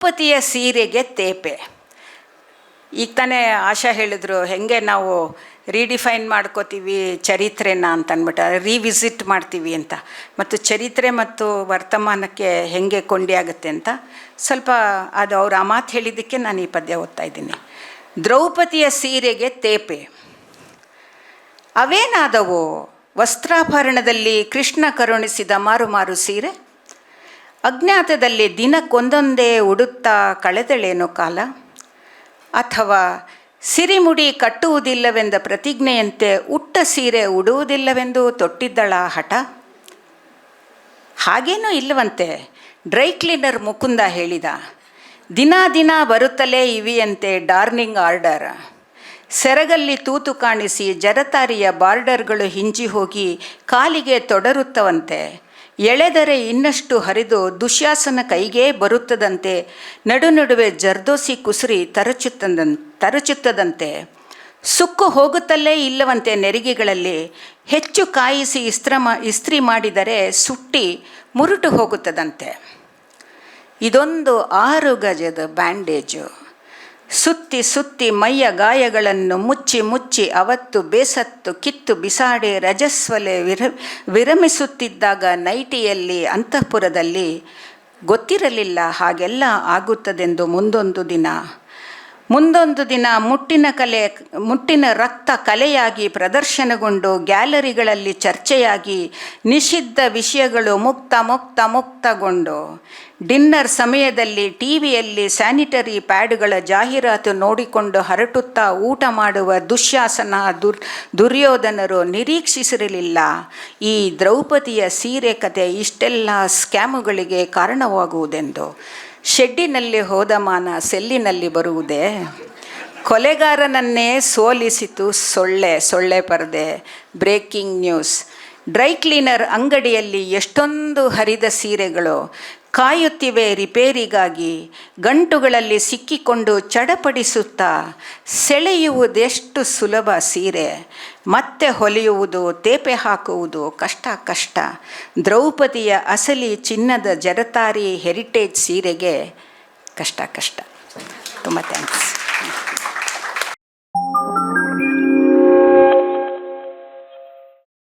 ಪತಿಯ ಸೀರೆಗೆ ತೇಪೆ. ಈಗ ತಾನೇ ಆಶಾ ಹೇಳಿದ್ರು, ಹೆಂಗೆ ನಾವು ರೀಡಿಫೈನ್ ಮಾಡ್ಕೋತೀವಿ ಚರಿತ್ರೆನ ಅಂತ ಅಂದ್ಬಿಟ್ಟು ರಿವಿಸಿಟ್ ಮಾಡ್ತೀವಿ ಅಂತ. ಮತ್ತು ಚರಿತ್ರೆ ಮತ್ತು ವರ್ತಮಾನಕ್ಕೆ ಹೆಂಗೆ ಕೊಂಡಿ ಆಗುತ್ತೆ ಅಂತ ಸ್ವಲ್ಪ ಅದು ಅವ್ರು ಆ ಮಾತು ಹೇಳಿದ್ದಕ್ಕೆ ನಾನು ಈ ಪದ್ಯ ಓದ್ತಾ ಇದ್ದೀನಿ. ದ್ರೌಪದಿಯ ಸೀರೆಗೆ ತೇಪೆ. ಅವೇನಾದವು? ವಸ್ತ್ರಾಭರಣದಲ್ಲಿ ಕೃಷ್ಣ ಕರುಣಿಸಿದ ಮಾರು ಮಾರು ಸೀರೆ ಅಜ್ಞಾತದಲ್ಲಿ ದಿನಕ್ಕೊಂದೊಂದೇ ಉಡುತ್ತಾ ಕಳೆದಳೇನೋ ಕಾಲ? ಅಥವಾ ಸಿರಿಮುಡಿ ಕಟ್ಟುವುದಿಲ್ಲವೆಂದ ಪ್ರತಿಜ್ಞೆಯಂತೆ ಉಟ್ಟ ಸೀರೆ ಉಡುವುದಿಲ್ಲವೆಂದು ತೊಟ್ಟಿದ್ದಳ ಹಠ? ಹಾಗೇನೂ ಇಲ್ಲವಂತೆ, ಡ್ರೈ ಕ್ಲೀನರ್ ಮುಕುಂದ ಹೇಳಿದ. ದಿನ ದಿನ ಬರುತ್ತಲೇ ಇವಿಯಂತೆ ಡಾರ್ನಿಂಗ್ ಆರ್ಡರ್. ಸೆರಗಲ್ಲಿ ತೂತು ಕಾಣಿಸಿ ಜರತಾರಿಯ ಬಾರ್ಡರ್ಗಳು ಹಿಂಜಿ ಹೋಗಿ ಕಾಲಿಗೆ ತೊಡರುತ್ತವಂತೆ. ಎಳೆದರೆ ಇನ್ನಷ್ಟು ಹರಿದು ದುಶ್ಯಾಸನ ಕೈಗೇ ಬರುತ್ತದಂತೆ ನಡು ನಡುವೆ ಜರ್ದೋಸಿ ಕುಸುರಿ ತರಚುತ್ತದಂ ತರಚುತ್ತದಂತೆ. ಸುಕ್ಕು ಹೋಗುತ್ತಲೇ ಇಲ್ಲವಂತೆ ನೆರಿಗೆಗಳಲ್ಲಿ, ಹೆಚ್ಚು ಕಾಯಿಸಿ ಇಸ್ತ್ರ ಮಾ ಇಸ್ತ್ರಿ ಮಾಡಿದರೆ ಸುಟ್ಟಿ ಮುರುಟು ಹೋಗುತ್ತದಂತೆ. ಇದೊಂದು ಆರು ಗಜದ ಬ್ಯಾಂಡೇಜು. ಸುತ್ತಿ ಸುತ್ತಿ ಮೈಯ ಗಾಯಗಳನ್ನು ಮುಚ್ಚಿ ಮುಚ್ಚಿ ಅವತ್ತು ಬೇಸತ್ತು ಕಿತ್ತು ಬಿಸಾಡೆ ರಜಸ್ವಲೆ ವಿರ, ವಿರಮಿಸುತ್ತಿದ್ದಾಗ ನೈಟಿಯಲ್ಲಿ ಅಂತಃಪುರದಲ್ಲಿ ಗೊತ್ತಿರಲಿಲ್ಲ ಹಾಗೆಲ್ಲ ಆಗುತ್ತದೆಂದು ಮುಂದೊಂದು ದಿನ. ಮುಂದೊಂದು ದಿನ ಮುಟ್ಟಿನ ಕಲೆ, ಮುಟ್ಟಿನ ರಕ್ತ ಕಲೆಯಾಗಿ ಪ್ರದರ್ಶನಗೊಂಡು ಗ್ಯಾಲರಿಗಳಲ್ಲಿ ಚರ್ಚೆಯಾಗಿ ನಿಷಿದ್ಧ ವಿಷಯಗಳು ಮುಕ್ತ ಮುಕ್ತ, ಮುಕ್ತಗೊಂಡು. ಡಿನ್ನರ್ ಸಮಯದಲ್ಲಿ ಟಿ ವಿಯಲ್ಲಿ ಸ್ಯಾನಿಟರಿ ಪ್ಯಾಡ್ಗಳ ಜಾಹೀರಾತು ನೋಡಿಕೊಂಡು ಹರಟುತ್ತಾ ಊಟ ಮಾಡುವ ದುಶ್ಯಾಸನ ದುರ್, ದುರ್ಯೋಧನರು ನಿರೀಕ್ಷಿಸಿರಲಿಲ್ಲ. ಈ ದ್ರೌಪದಿಯ ಸೀರೆ ಕತೆ ಇಷ್ಟೆಲ್ಲ ಸ್ಕ್ಯಾಮುಗಳಿಗೆ ಕಾರಣವಾಗುವುದೆಂದು. ಶೆಡ್ಡಿನಲ್ಲಿ ಹೋದ ಮಾನ ಸೆಲ್ಲಿನಲ್ಲಿ ಬರುವುದೇ? ಕೊಲೆಗಾರನನ್ನೇ ಸೋಲಿಸಿತು ಸೊಳ್ಳೆ ಸೊಳ್ಳೆ ಪರದೆ. Breaking news. ಡ್ರೈ ಕ್ಲೀನರ್ ಅಂಗಡಿಯಲ್ಲಿ ಎಷ್ಟೊಂದು ಹರಿದ ಸೀರೆಗಳು ಕಾಯುತ್ತಿವೆ ರಿಪೇರಿಗಾಗಿ. ಗಂಟುಗಳಲ್ಲಿ ಸಿಕ್ಕಿಕೊಂಡು ಚಡಪಡಿಸುತ್ತಾ ಸೆಳೆಯುವುದೆಷ್ಟು ಸುಲಭ ಸೀರೆ. ಮತ್ತೆ ಹೊಲಿಯುವುದು, ತೇಪೆ ಹಾಕುವುದು ಕಷ್ಟ ಕಷ್ಟ. ದ್ರೌಪದಿಯ ಅಸಲಿ ಚಿನ್ನದ ಜರತಾರಿ ಹೆರಿಟೇಜ್ ಸೀರೆಗೆ ಕಷ್ಟ ಕಷ್ಟ. ತುಂಬ ಥ್ಯಾಂಕ್ಸ್